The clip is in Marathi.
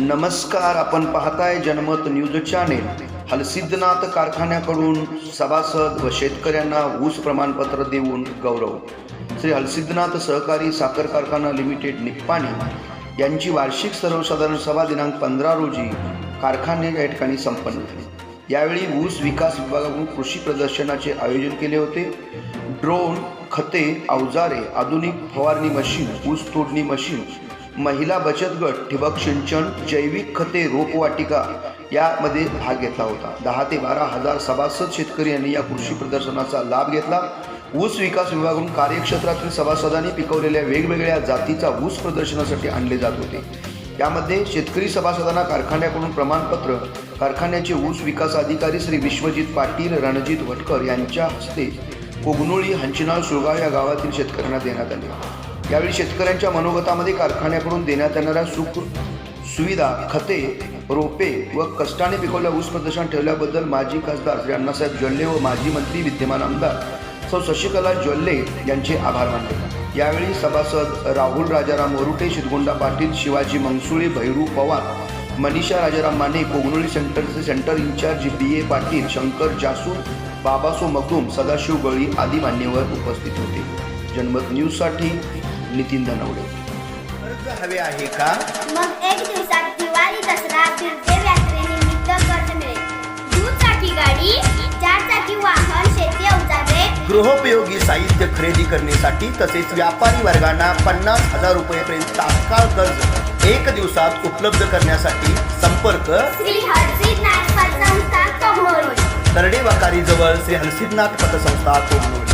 नमस्कार आपण पाहताय जनमत न्यूज चॅनेल. हलसिद्धनाथ कारखान्याकडून सभासद व शेतकऱ्यांना ऊस प्रमाणपत्र देऊन गौरव. श्री हलसिद्धनाथ सहकारी साखर कारखाना लिमिटेड निप्पाणी यांची वार्षिक सर्वसाधारण सभा दिनांक पंधरा रोजी कारखाने या ठिकाणी संपन्न झाली. यावेळी ऊस विकास विभागाकडून कृषी प्रदर्शनाचे आयोजन केले होते. ड्रोन खते अवजारे आधुनिक फवारणी मशीन ऊस तोडणी मशीन महिला बचत गट ठिबक सिंचन जैविक खते रोपवाटिका यामध्ये भाग घेतला होता. दहा ते बारा हजार सभासद शेतकरी यांनी या कृषी प्रदर्शनाचा लाभ घेतला. ऊस विकास विभागाकडून कार्यक्षेत्रातील सभासदांनी पिकवलेल्या वेगवेगळ्या जातीचा ऊस प्रदर्शनासाठी आणले जात होते. यामध्ये शेतकरी सभासदांना कारखान्याकडून प्रमाणपत्र कारखान्याचे ऊस विकास अधिकारी श्री विश्वजित पाटील रणजित भटकर यांच्या हस्ते कोगनोळी हंचिनाळ सुळगाव या गावातील शेतकऱ्यांना देण्यात आले. यावेळी शेतकऱ्यांच्या मनोगतामध्ये कारखान्याकडून देण्यात येणाऱ्या सुख सुविधा खते रोपे व कष्टाने पिकवल्या ऊस प्रदर्शन ठेवल्याबद्दल माजी खासदार श्री अण्णासाहेब ज्वल्ले व माजी मंत्री विद्यमान आमदार सौ शशिकला ज्वल्ले यांचे आभार मानले. यावेळी सभासद राहुल राजाराम वरुटे शिरगोंडा पाटील शिवाजी मंगसुळे भैरू पवार मनीषा राजाराम माने कोगनोळी सेंटरचे centre incharge B A Patil Shankar Jasur Babaso Makdoom Sadashiv Gali आदी मान्यवर उपस्थित होते. जनमत न्यूजसाठी नितीन धनवडे. कर्ज हवे आहे का? मग एक दिवसात दिवाळी दसरा फिरते यात्रेनिमित्त कर्ज मिळेल. दुचाकी गाडी चारचाकी वाहन शेती अवजारे गृहोपयोगी साहित्य खरेदी करण्यासाठी तसेच व्यापारी वर्गांना पन्नास हजार रुपयेपर्यंत तात्काळ कर्ज एक दिवसात उपलब्ध करण्यासाठी संपर्क श्री हरसिद्ध नाथ पतसंस्था कमनोली तरडे वाकारी जवळ श्री हलसिद्धनाथ पतसंस्था कोगनोळी